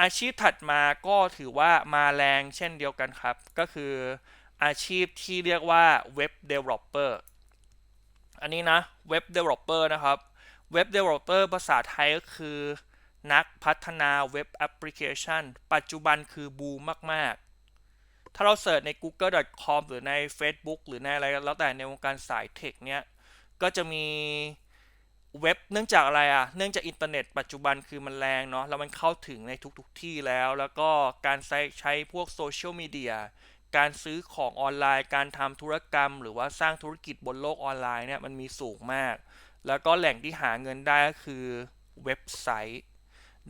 อาชีพถัดมาก็ถือว่ามาแรงเช่นเดียวกันครับ ก็คืออาชีพที่เรียกว่าเว็บ developer อันนี้นะเว็บ developer นะครับเว็บ developer ภาษาไทยก็คือ นักพัฒนาเว็บแอปพลิเคชัน ปัจจุบันคือบูมมาก ๆ ถ้าเราเสิร์ชใน google.com หรือใน Facebook หรือในอะไรแล้วแต่ในวงการสายเทคเนี้ย ก็จะมี เว็บเนื่องจากอะไรอะ เนื่องจากอินเทอร์เน็ตปัจจุบันคือมันแรงเนาะ แล้วมันเข้าถึงในทุกๆทที่แล้ว แล้วก็การใช้ใช้พวกโซเชียลมีเดีย การซื้อของออนไลน์ การทำธุรกรรม หรือว่าสร้างธุรกิจบนโลกออนไลน์เนี่ยมันมีสูงมาก แล้วก็แหล่งที่หาเงินได้ก็คือเว็บไซต์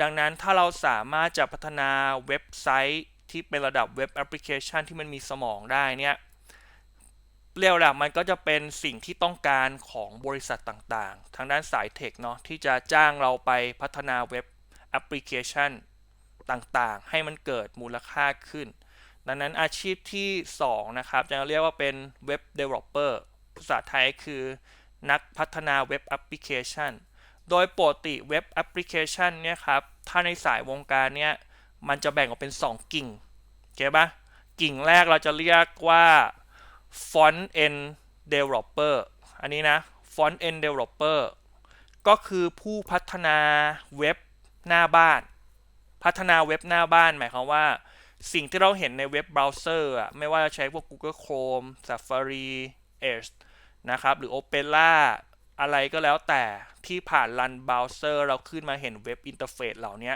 ดังนั้นถ้าเราสามารถจะพัฒนาเว็บไซต์ที่เป็นระดับเว็บแอปพลิเคชันที่มันมีสมองได้เนี่ย เรียกว่ามันก็จะเป็นสิ่งที่ต้องการของบริษัทต่างๆ ทางด้านสายเทคเนาะที่จะจ้างเราไปพัฒนาเว็บแอปพลิเคชันต่างๆ ให้มันเกิดมูลค่าขึ้น ดังนั้นอาชีพที่ 2 นะครับจะเรียกว่าเป็นเว็บ developer ภาษาไทยคือนักพัฒนาเว็บแอปพลิเคชัน โดยปกติเว็บแอปพลิเคชันเนี่ยครับ ถ้าในสายวงการเนี่ย มันจะแบ่งออกเป็น 2 กิ่งเก็ตปะกิ่งแรกเราจะเรียกว่า Font End Developer อันนี้นะ Font End Developer ก็คือผู้พัฒนาเว็บหน้าบ้าน พัฒนาเว็บหน้าบ้านหมายความว่า สิ่งที่เราเห็นในเว็บเบราว์เซอร์อะไม่ว่าจะใช้พวก Google Chrome Safari Edge นะครับ หรือ Opera อะไรก็แล้วแต่ที่ผ่านรันเบราว์เซอร์เราขึ้นมาเห็นเว็บอินเทอร์เฟซเหล่านี้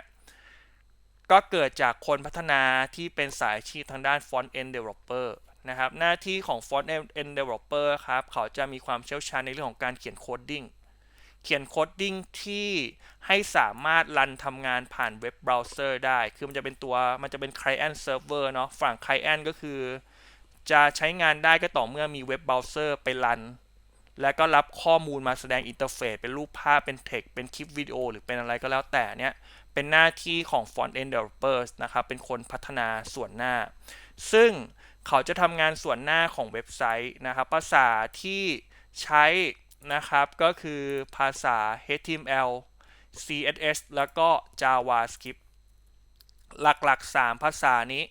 ก็เกิดจากคนพัฒนาที่เป็นสายชีพทางด้าน Front End Developer นะครับ หน้าที่ของ Front End Developer ครับ เขาจะมีความเชี่ยวชาญในเรื่องของการเขียนโคดดิ้ง เขียนโคดดิ้งที่ให้สามารถรันทำงานผ่านเว็บเบราว์เซอร์ได้ คือมันจะเป็นตัว มันจะเป็น Client Server เนาะ ฝั่ง Client ก็คือ จะใช้งานได้ก็ต่อเมื่อมีเว็บเบราว์เซอร์ไปรัน แล้วก็รับข้อมูลมาแสดงอินเทอร์เฟซ เป็นรูปภาพ เป็นเท็กเป็นคลิปวิดีโอ หรือเป็นอะไรก็แล้วแต่เนี่ยเป็นหน้าที่ของ Front End Developers นะครับ เป็นคนพัฒนาส่วนหน้า ซึ่ง เขาจะทำงานส่วนหน้าของเว็บไซต์นะครับ ภาษาที่ใช้นะครับก็คือภาษา HTML CSS แล้วก็ JavaScript หลักๆ 3 ภาษานี้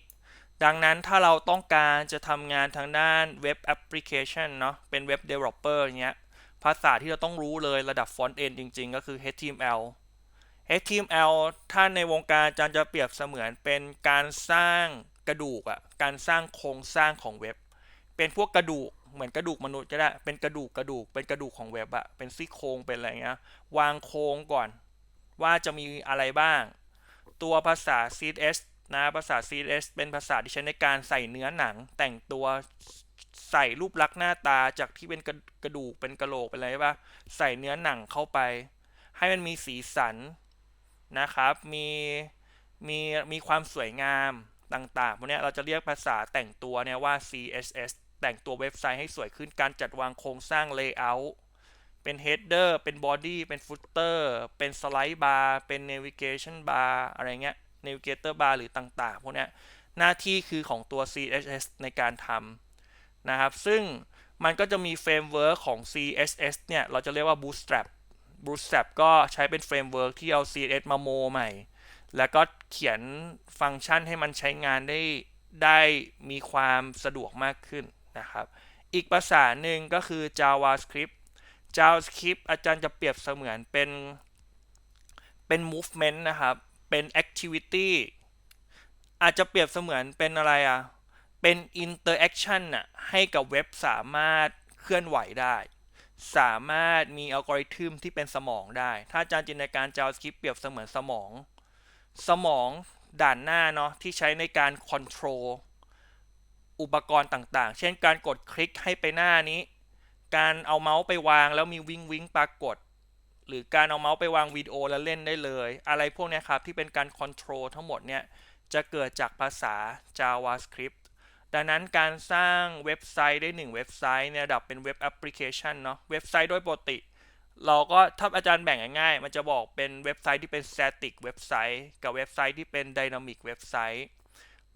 ดังนั้นถ้าเราต้องการจะทำงานทางด้านเว็บแอปพลิเคชันเนาะเป็นเว็บ Developer เงี้ย ภาษาที่เราต้องรู้เลยระดับ Front End จริง ๆ ก็คือ HTML HTML ถ้าในวงการอาจารย์จะเปรียบเสมือนเป็นการสร้าง กระดูกอะการสร้างโครงสร้างของเว็บ เป็นพวกกระดูกเหมือนกระดูกมนุษย์ก็ได้ เป็นกระดูกกระดูก เป็นกระดูกของเว็บอะเป็นซี่โครงเป็นอะไรเงี้ยวางโครงก่อน ว่าจะมีอะไรบ้าง ตัวภาษา CSS นะภาษา CSS เป็นภาษาที่ใช้ในการใส่เนื้อหนัง แต่งตัวใส่รูปลักษณ์หน้าตาจากที่เป็นกระดูกเป็นกระโหลกเป็นอะไรป่ะใส่เนื้อหนังเข้าไป ให้มันมีสีสันนะครับ มีมีมีความสวยงาม ต่างๆพวกนี้เราจะเรียกภาษาแต่งตัวเนี่ยว่า CSS แต่งตัวเว็บไซต์ให้สวยขึ้นการจัดวางโครงสร้าง Layout เป็น Header เป็น Body เป็น Footer เป็น Slide Bar เป็น Navigation Bar อะไรเงี้ย Navigator Bar หรือต่างๆ พวกนี้หน้าที่คือของตัว CSS ในการทำนะครับ ซึ่งมันก็จะมีเฟรมเวิร์กของ CSS เนี่ย เราจะเรียกว่า Bootstrap Bootstrap ก็ใช้เป็นเฟรมเวิร์กที่เอา CSS มาโมใหม่ แล้วก็ เขียนฟังก์ชันให้มันใช้งานได้ได้มีความสะดวกมากขึ้นนะครับ อีกภาษาหนึ่งก็คือ JavaScript JavaScript อาจารย์จะเปรียบเสมือนเป็นเป็น movement นะครับ เป็น activity อาจจะเปรียบเสมือนเป็นอะไรอะ เป็น interaction น่ะให้กับเว็บสามารถเคลื่อนไหวได้ สามารถมีอัลกอริทึมที่เป็นสมองได้ ถ้าอาจารย์จินตนาการ JavaScript เปรียบเสมือนสมอง สมองด่านหน้าเนาะที่ใช้ในการ control อุปกรณ์ต่างๆ เช่นการกดคลิกให้ไปหน้านี้ การเอาเมาส์ไปวางแล้วมีวิงวิงปรากฏ หรือการเอาเมาส์ไปวางวิดีโอแล้วเล่นได้เลย อะไรพวกนี้ครับที่เป็นการคอนโทรลทั้งหมดเนี่ยจะเกิดจากภาษา JavaScript ดังนั้นการสร้างเว็บไซต์ได้หนึ่งเว็บไซต์ในระดับเป็นเว็บแอปพลิเคชันเนาะ เว็บไซต์โดยปกติ เราก็ถ้าอาจารย์แบ่งง่ายๆ มันจะบอกเป็นเว็บไซต์ที่เป็น static เว็บไซต์กับเว็บไซต์ที่เป็น dynamic เว็บไซต์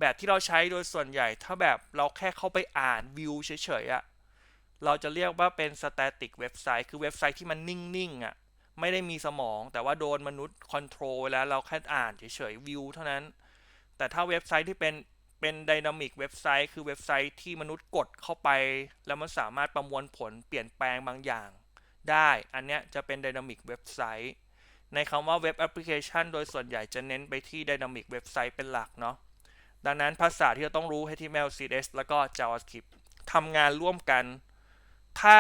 แบบที่เราใช้โดยส่วนใหญ่ ถ้าแบบเราแค่เข้าไปอ่านวิวเฉยๆอะเราจะเรียกว่าเป็น static เว็บไซต์คือเว็บไซต์ที่มันนิ่งๆอะไม่ได้มีสมอง แต่ว่าโดนมนุษย์คอนโทรลแล้วเราแค่อ่านเฉยๆวิวเท่านั้น แต่ถ้าเว็บไซต์ที่เป็นเป็นไดนามิกเว็บไซต์คือเว็บไซต์ที่มนุษย์กดเข้าไป แล้วมันสามารถประมวลผลเปลี่ยนแปลงบางอย่าง ได้ อันเนี้ยจะเป็นไดนามิกเว็บไซต์ในคำว่าเว็บแอปพลิเคชันโดยส่วนใหญ่จะเน้นไปที่ไดนามิกเว็บไซต์เป็นหลักเนาะดังนั้นภาษาที่เราต้องรู้ HTML CSS แล้วก็ JavaScript ทำงานร่วมกัน ถ้า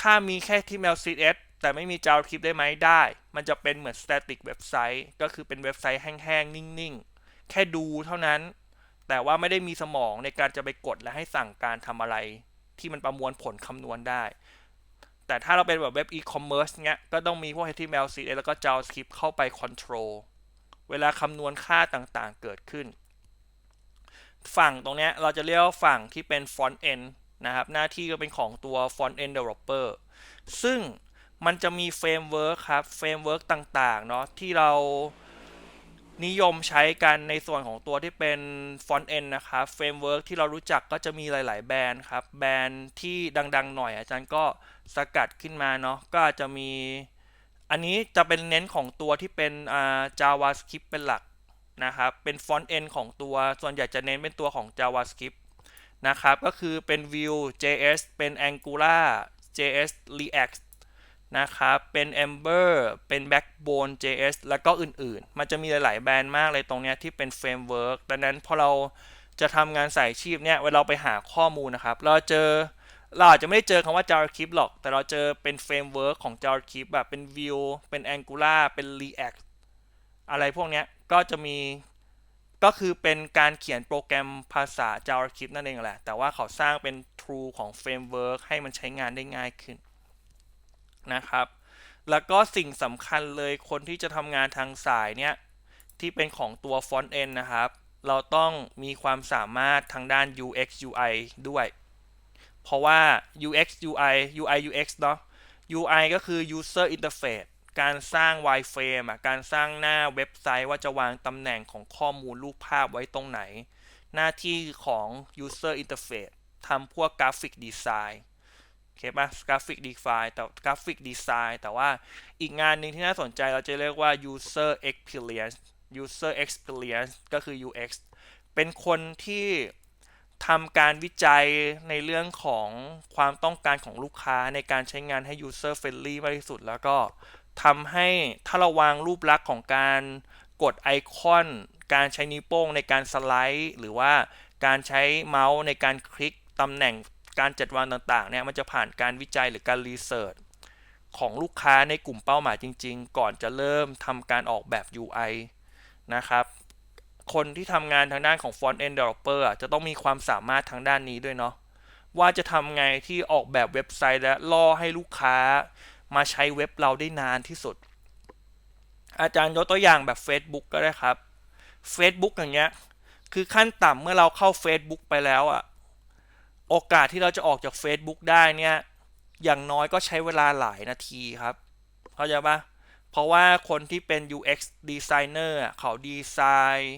ถ้ามีแค่ HTML CSS แต่ไม่มี JavaScript ได้ไหมได้ มันจะเป็นเหมือน static เว็บไซต์ ก็คือเป็นเว็บไซต์แห้งๆ นิ่งๆ แค่ดูเท่านั้น แต่ว่าไม่ได้มีสมองในการจะไปกดและให้สั่งการทำอะไร ที่มันประมวลผลคำนวณได้ แต่ถ้าเราเป็นแบบเว็บ e-commerce เงี้ย ก็ต้องมีพวก HTML CSS แล้วก็ JavaScript เข้าไป control เวลาคำนวณค่าต่างๆเกิดขึ้น ฝั่งตรงนี้เราจะเรียกว่าฝั่งที่เป็น front end นะครับ หน้าที่ก็เป็นของตัว front end developer ซึ่งมันจะมีเฟรมเวิร์กครับ เฟรมเวิร์กต่างๆ เนาะที่เรา นิยมใช้กันในส่วนของตัวที่เป็น front end นนะครับเฟรมเวิร์กที่เรารู้จักก็จะมีหลาย ๆ แบรนด์ครับ แบรนด์ที่ดัง ๆ หน่อย อาจารย์ก็สกัดขึ้นมาเนาะก็จจะมี อันนี้จะเป็นเน้นของตัวที่เป็นอ่า JavaScript เป็นหลักนะครับ เป็น front end ของตัวส่วนใหญ่จะเน้นเป็นตัวของ JavaScript นะครับ ก็คือเป็น Vue JS เป็น Angular JS React นะครับ เป็น Ember เป็น Backbone JS แล้วก็อื่นๆ มันจะมีหลาย ๆ แบรนด์มากเลยตรงเนี้ยที่เป็นเฟรมเวิร์กดังนั้นพอเราจะทำงานสายชีพเนี่ยเวลาเราไปหาข้อมูลนะครับ เราเจอเราอาจจะไม่ได้เจอคำว่า JavaScript หรอก แต่เราเจอเป็นเฟรมเวิร์กของ JavaScript แบบเป็น Vue เป็น Angular เป็น React อะไรพวกเนี้ยก็จะมีก็คือเป็นการเขียนโปรแกรมภาษา JavaScript นั่นเองแหละ แต่ว่าเขาสร้างเป็น tool ของเฟรมเวิร์กให้มันใช้งานได้ง่ายขึ้น นะครับ แล้วก็สิ่งสำคัญเลยคนที่จะทำงานทางสายเนี้ยที่เป็นของตัว front end นะครับ เราต้องมีความสามารถทางด้าน UX UI ด้วย เพราะว่า UX UI UI UX เนาะ UI ก็คือ user interface การสร้าง wireframe การสร้างหน้าเว็บไซต์ว่าจะวางตำแหน่งของข้อมูลรูปภาพไว้ตรงไหน หน้าที่ของ user interface ทำพวกกราฟิกดีไซน์ เคปะกราฟิกดีไซน์แต่กราฟิกดีไซน์แต่ว่าอีกงานหนึ่งที่น่าสนใจเราจะเรียกว่า user experience user experience ก็คือ UX เป็นคนที่ทำการวิจัยในเรื่องของความต้องการของลูกค้าในการใช้งานให้ user friendly มากที่สุด แล้วก็ทำให้ถ้าเราวางรูปลักษณ์ของการกดไอคอน การใช้นิ้วโป้งในการสไลด์ หรือว่าการใช้เมาส์ในการคลิกตำแหน่ง การจัดวางต่างๆเนี่ยมันจะผ่านการวิจัยหรือการรีเสิร์ชของลูกค้าในกลุ่มเป้าหมายจริง ๆ ก่อนจะเริ่มทำการออกแบบ UI นะครับ คนที่ทำงานทางด้านของ front end developer อะจะต้องมีความสามารถทางด้านนี้ด้วยเนาะว่าจะทำไงที่ออกแบบเว็บไซต์และล่อให้ลูกค้ามาใช้เว็บเราได้นานที่สุด อาจารย์ยกตัวอย่างแบบ Facebook ก็ได้ครับ Facebook อย่างเงี้ย คือขั้นต่ำเมื่อเราเข้า Facebook ไปแล้วอะ โอกาสที่เราจะออกจาก Facebook ได้เนี่ย อย่างน้อยก็ใช้เวลาหลายนาทีครับ เข้าใจปะเพราะว่าคนที่เป็น UX designer เขาดีไซน์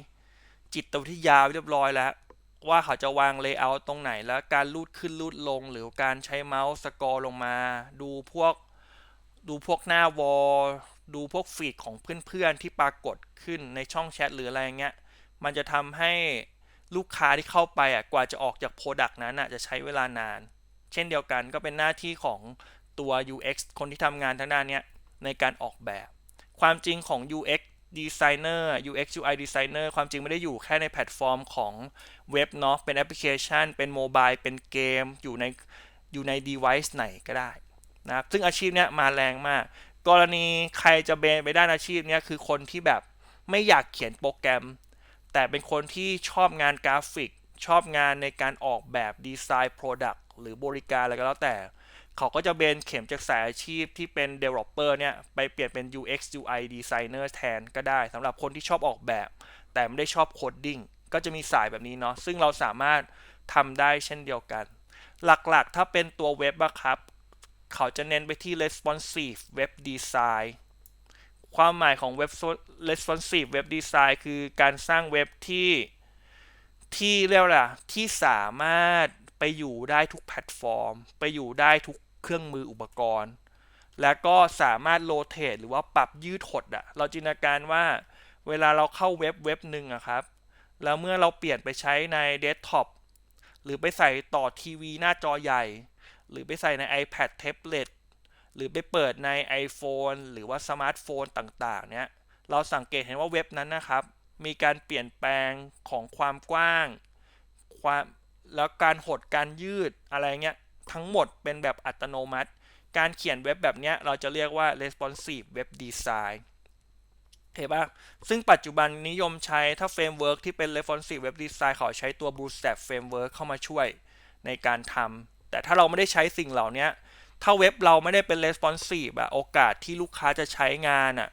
จิตวิทยาเรียบร้อยแล้ว ว่าเขาจะวาง layout ตรงไหนแล้วการลูดขึ้นลูดลง หรือการใช้เมาส์สกอร์ลงมา ดูพวกดูพวกหน้าวอลดูพวกฟีดของเพื่อนๆที่ปรากฏขึ้นในช่องแชทหรืออะไรเงี้ย มันจะทำให้ ลูกค้าที่เข้าไปอะกว่าจะออกจากโปรดักต์นั้นอะจะใช้เวลานาน เช่นเดียวกันก็เป็นหน้าที่ของตัว UX คนที่ทำงานทางด้านนี้ในการออกแบบ ความจริงของ UX designer UX UI designer ความจริงไม่ได้อยู่แค่ในแพลตฟอร์มของเว็บเนาะเป็นแอปพลิเคชัน เป็นโมบายเป็นเกม อยู่ในอยู่ใน device ไหนก็ได้นะครับซึ่งอาชีพเนี้ยมาแรงมาก กรณีใครจะเบนไปด้านอาชีพเนี้ยคือคนที่แบบไม่อยากเขียนโปรแกรม แต่เป็นคนที่ชอบงานกราฟิก ชอบงานในการออกแบบดีไซน์ Product หรือบริการอะไรก็แล้วแต่ เขาก็จะเบนเข็มจากสายอาชีพที่เป็น Developer เนี่ย ไปเปลี่ยนเป็น UX UI Designer แทนก็ได้สำหรับคนที่ชอบออกแบบ แต่ไม่ได้ชอบโคดดิ้งก็จะมีสายแบบนี้เนาะซึ่งเราสามารถทำได้เช่นเดียวกัน หลักๆ ถ้าเป็นตัวเว็บอะครับ เขาจะเน้นไปที่ responsive web design ความหมายของ web responsive web design คือการสร้างเว็บที่ที่เรียกว่าที่สามารถไปอยู่ได้ทุกแพลตฟอร์ม ไปอยู่ได้ทุกเครื่องมืออุปกรณ์ แล้วก็สามารถโรเตทหรือว่าปรับยืดหดอะเราจินตนาการว่าเวลาเราเข้าเว็บเว็บหนึ่งอะครับ แล้วเมื่อเราเปลี่ยนไปใช้ในเดสก์ท็อปหรือไปใส่ต่อทีวีหน้าจอใหญ่ หรือไปใส่ใน iPad แท็บเล็ต หรือไปเปิดใน iPhone หรือว่าสมาร์ทโฟนต่างๆ เนี้ยเราสังเกตเห็นว่าเว็บนั้นนะครับ มีการเปลี่ยนแปลงของความกว้าง ความแล้วการหดการยืดอะไรเงี้ย ทั้งหมดเป็นแบบอัตโนมัติ การเขียนเว็บแบบเนี้ยเราจะเรียกว่า responsive web design เห็นปะซึ่งปัจจุบันนิยมใช้ถ้าเฟรมเวิร์กที่เป็น responsive web design เขาใช้ตัว bootstrap framework เข้ามาช่วยในการทำแต่ถ้าเราไม่ได้ใช้สิ่งเหล่านี้ ถ้าเว็บเราไม่ได้เป็น responsive อะโอกาสที่ลูกค้าจะใช้งานอะ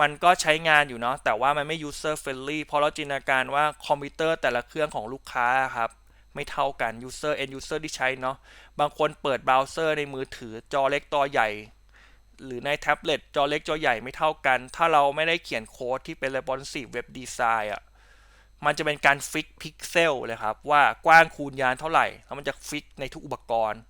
มันก็ใช้งานอยู่เนาะแต่ว่ามันไม่ user friendly เพราะเราจินตนาการว่าคอมพิวเตอร์แต่ละเครื่องของลูกค้าครับไม่เท่ากัน user end user ที่ใช้เนาะบางคนเปิดเบราว์เซอร์ในมือถือจอเล็กจอใหญ่ หรือในแท็บเล็ตจอเล็กจอใหญ่ไม่เท่ากัน ถ้าเราไม่ได้เขียนโค้ดที่เป็น responsive web design อะมันจะเป็นการฟิกพิกเซลเลยครับว่ากว้างคูณยานเท่าไหร่แล้วมันจะฟิกในทุกอุปกรณ์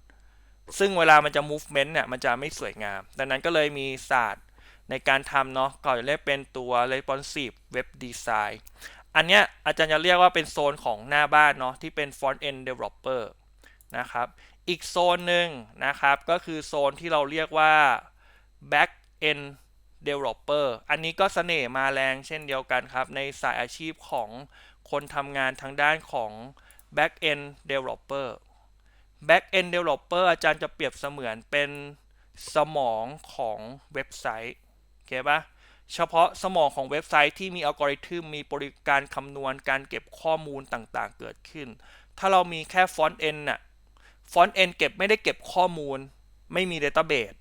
ซึ่งเวลามันจะ movement เนี่ยมันจะไม่สวยงาม ดังนั้นก็เลยมีศาสตร์ในการทำเนาะก็จะเรียกเป็นตัว responsive web design อันเนี้ยอาจารย์จะเรียกว่าเป็นโซนของหน้าบ้านเนาะที่เป็น front end developer นะครับอีกโซนหนึ่งนะครับก็คือโซนที่เราเรียกว่า back end developer อันนี้ก็เสน่ห์มาแรงเช่นเดียวกันครับ ในสายอาชีพของคนทำงานทางด้านของ back end developer back end developer อาจารย์จะเปรียบเสมือนเป็นสมองของเว็บไซต์โอเคปะเฉพาะสมองของเว็บไซต์ที่มีอัลกอริทึมมีบริการคำนวณการเก็บข้อมูลต่างๆ เกิดขึ้น ถ้าเรามีแค่ฟอนต์เอนน่ะฟอนต์เอนเก็บไม่ได้เก็บข้อมูล ไม่มี Database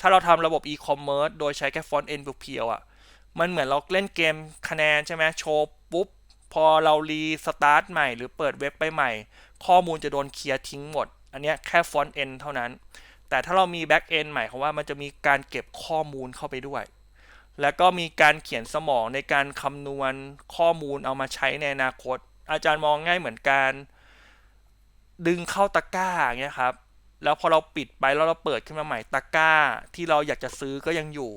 ถ้าเราทำระบบ e-commerce โดยใช้แค่ฟอนต์เอนเพียวๆอะมันเหมือนเราเล่นเกมคะแนนใช่ไหมโชว์ปุ๊บ พอเรารีสตาร์ทใหม่หรือเปิดเว็บไปใหม่ ข้อมูลจะโดนเคลียร์ทิ้งหมด อันนี้แค่ฟอนต์เอนเท่านั้น แต่ถ้าเรามีแบ็กเอนหมายความว่ามันจะมีการเก็บข้อมูลเข้าไปด้วย แล้วก็มีการเขียนสมองในการคำนวณข้อมูลเอามาใช้ในอนาคต อาจารย์มองง่ายเหมือนการดึงเข้าตะกร้าอย่างเงี้ยครับ แล้วพอเราปิดไปแล้วเราเปิดขึ้นมาใหม่ตะกร้า ที่เราอยากจะซื้อก็ยังอยู่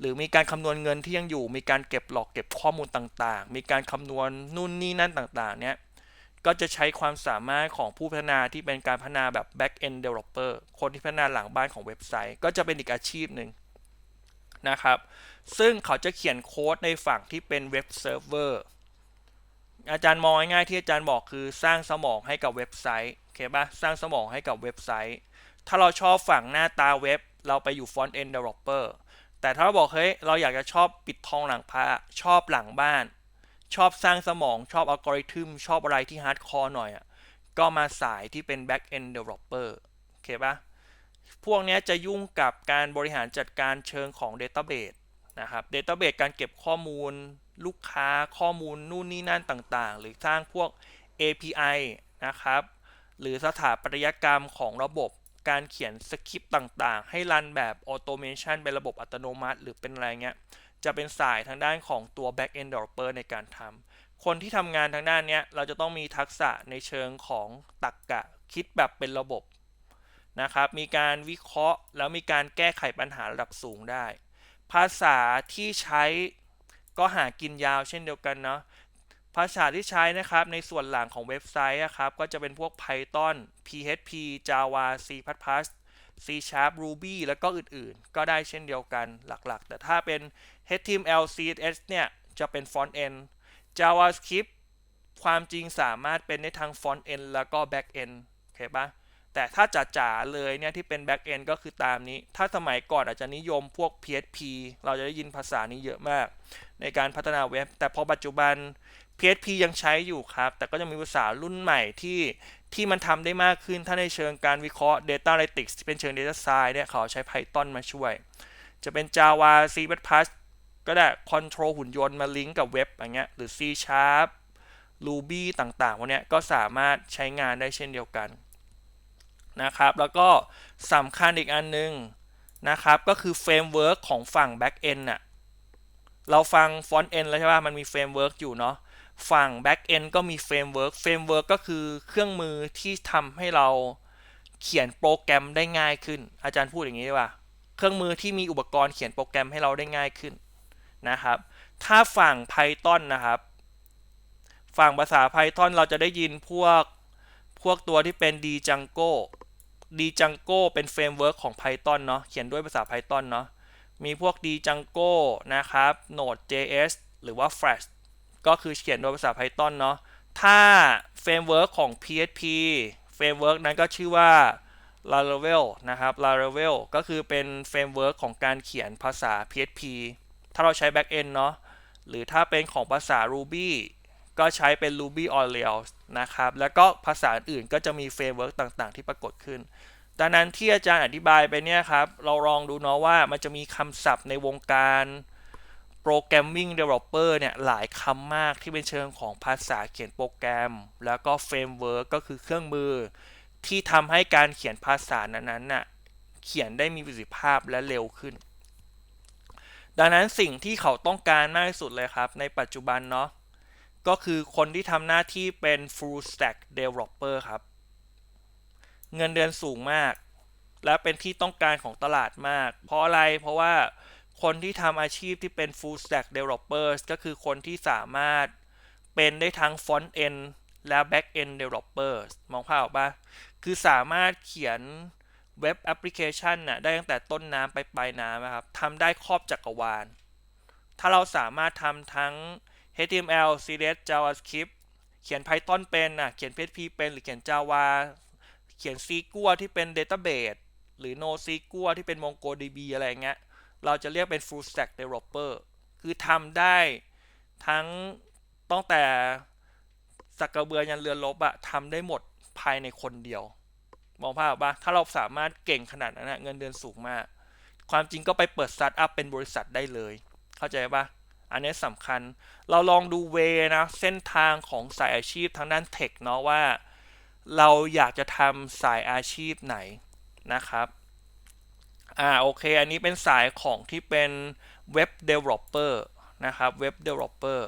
หรือมีการคำนวณเงินที่ยังอยู่ มีการเก็บหลอกเก็บข้อมูลต่างๆ มีการคำนวณนู่นนี่นั่นต่างๆ เนี้ย ก็จะใช้ความสามารถของผู้พัฒนาที่เป็นการพัฒนาแบบ back end developer คนที่พัฒนาหลังบ้านของเว็บไซต์ ก็จะเป็นอีกอาชีพหนึ่งนะครับ ซึ่งเขาจะเขียนโค้ดในฝั่งที่เป็นเว็บเซิร์ฟเวอร์อาจารย์มองง่ายๆที่อาจารย์บอกคือสร้างสมองให้กับเว็บไซต์โอเคปะสร้างสมองให้กับเว็บไซต์ ถ้าเราชอบฝั่งหน้าตาเว็บ เราไปอยู่ front end developer แต่ถ้าเราบอกเฮ้ยเราอยากจะชอบปิดทองหลังพระชอบหลังบ้าน ชอบสร้างสมองชอบอัลกอริทึมชอบอะไรที่ฮาร์ดคอร์หน่อยอะก็มาสายที่เป็น back end developer โอเคปะพวกนี้จะยุ่งกับการบริหารจัดการเชิงของ Database นะครับ Database การเก็บข้อมูลลูกค้าข้อมูลนู่นนี่นั่นต่างๆ หรือสร้างพวก API นะครับ หรือสถาปัตยกรรมของระบบการเขียนสคริปต์ต่างๆ ให้รันแบบออโตเมชันเป็นระบบอัตโนมัติ หรือเป็นอะไรเงี้ย จะเป็นสายทางด้านของตัว back end developer ในการทำคนที่ทำงานทางด้านนี้เราจะต้องมีทักษะในเชิงของตรรกกะคิดแบบเป็นระบบนะครับ มีการวิเคราะห์ แล้วมีการแก้ไขปัญหาระดับสูงได้ ภาษาที่ใช้ก็หากินยาวเช่นเดียวกันเนาะ ภาษาที่ใช้นะครับในส่วนหลังของเว็บไซต์นะครับ ก็จะเป็นพวก Python PHP Java C++ C Sharp Ruby แล้วก็อื่นๆ ก็ได้เช่นเดียวกันหลักๆ แต่ถ้าเป็น HTML CSS เนี่ย จะเป็น Front End JavaScript ความจริงสามารถเป็นในทาง Front End แล้วก็ Back End โอเคปะแต่ถ้าจ๋าๆเลยเนี่ยที่เป็น Back End ก็คือตามนี้ ถ้าสมัยก่อนอาจจะนิยมพวก PHP เราจะได้ยินภาษานี้เยอะมาก ในการพัฒนาเว็บ แต่พอปัจจุบัน PHP ยังใช้อยู่ครับ แต่ก็จะมีภาษารุ่นใหม่ที่ที่มันทำได้มากขึ้น ถ้าในเชิงการวิเคราะห์ Data Analytics ที่เป็นเชิง Data Science เนี่ยเขาใช้ Python มาช่วย จะเป็น Java C++ ก็ได้ Control หุ่นยนต์มาลิงก์กับเว็บอย่างเงี้ยหรือ C Sharp Ruby ต่างๆพวกเนี้ยก็สามารถใช้งานได้เช่นเดียวกันนะครับ แล้วก็สำคัญอีกอันนึงนะครับ ก็คือเฟรมเวิร์กของฝั่ง Back End น่ะเราฟัง Front End แล้วใช่ป่ะ มันมีเฟรมเวิร์กอยู่เนาะฝั่ง Back End ก็มีเฟรมเวิร์กเฟรมเวิร์กก็คือเครื่องมือที่ทำให้เราเขียนโปรแกรมได้ง่ายขึ้น อาจารย์พูดอย่างนี้ดีกว่า เครื่องมือที่มีอุปกรณ์เขียนโปรแกรมให้เราได้ง่ายขึ้น นะครับ ถ้าฝั่ง Python นะครับ ฝั่งภาษา Python เราจะได้ยินพวก พวกตัวที่เป็น Django Django เป็นเฟรมเวิร์กของ Python เนาะเขียนด้วยภาษา Python เนาะมีพวก Django นะครับ Node.js หรือว่า Flash ก็คือเขียนด้วยภาษา Python เนาะ ถ้าเฟรมเวิร์กของ PHP เฟรมเวิร์กนั้นก็ชื่อว่า Laravel นะครับ Laravel ก็คือเป็นเฟรมเวิร์กของการเขียนภาษา PHP ถ้าเราใช้ Backend เนาะหรือถ้าเป็นของภาษา Ruby ก็ใช้เป็น Ruby on Rails นะครับ แล้วก็ภาษาอื่นก็จะมีเฟรมเวิร์กต่างๆ ที่ปรากฏขึ้น ดังนั้นที่อาจารย์อธิบายไปเนี่ยครับ เราลองดูเนาะว่ามันจะมีคำศัพท์ในวงการโปรแกรมมิ่ง developer เนี่ยหลายคำมากที่เป็นเชิงของภาษาเขียนโปรแกรม แล้วก็เฟรมเวิร์กก็คือเครื่องมือ ที่ทำให้การเขียนภาษานั้นๆน่ะเขียนได้มีประสิทธิภาพและเร็วขึ้น ดังนั้นสิ่งที่เขาต้องการมากที่สุดเลยครับ ในปัจจุบันเนาะก็คือคนที่ทำหน้าที่เป็น full stack developer ครับ เงินเดือนสูงมาก และเป็นที่ต้องการของตลาดมาก เพราะอะไรเพราะว่าคนที่ทำอาชีพที่เป็น full stack developers ก็คือคนที่สามารถเป็นได้ทั้ง front end และ back end developer มองภาพออกปะคือสามารถเขียน เว็บแอปพลิเคชันน่ะได้ตั้งแต่ต้นน้ำไปปลายน้ำนะครับทำได้ครอบจักรวาล ถ้าเราสามารถทำทั้ง HTML CSS JavaScript เขียน Python เป็นน่ะเขียน PHP เป็นหรือเขียน Java เขียน SQL ที่เป็น Database หรือ NoSQL ที่เป็น MongoDB อะไรเงี้ย เราจะเรียกเป็น full stack developer คือทำได้ทั้งตั้งแต่สักกระเบือยันเรือรบอะทำได้หมดภายในคนเดียว มองภาพออกปะถ้าเราสามารถเก่งขนาดนั้นนะเงินเดือนสูงมาก ความจริงก็ไปเปิดสตาร์ทอัพเป็นบริษัทได้เลย เข้าใจปะอันนี้สำคัญ เราลองดูเวนะเส้นทางของสายอาชีพทางด้านเทคเนาะว่า เราอยากจะทำสายอาชีพไหนนะครับ อ่าโอเค อันนี้เป็นสายของที่เป็นเว็บ developer นะครับเว็บ developer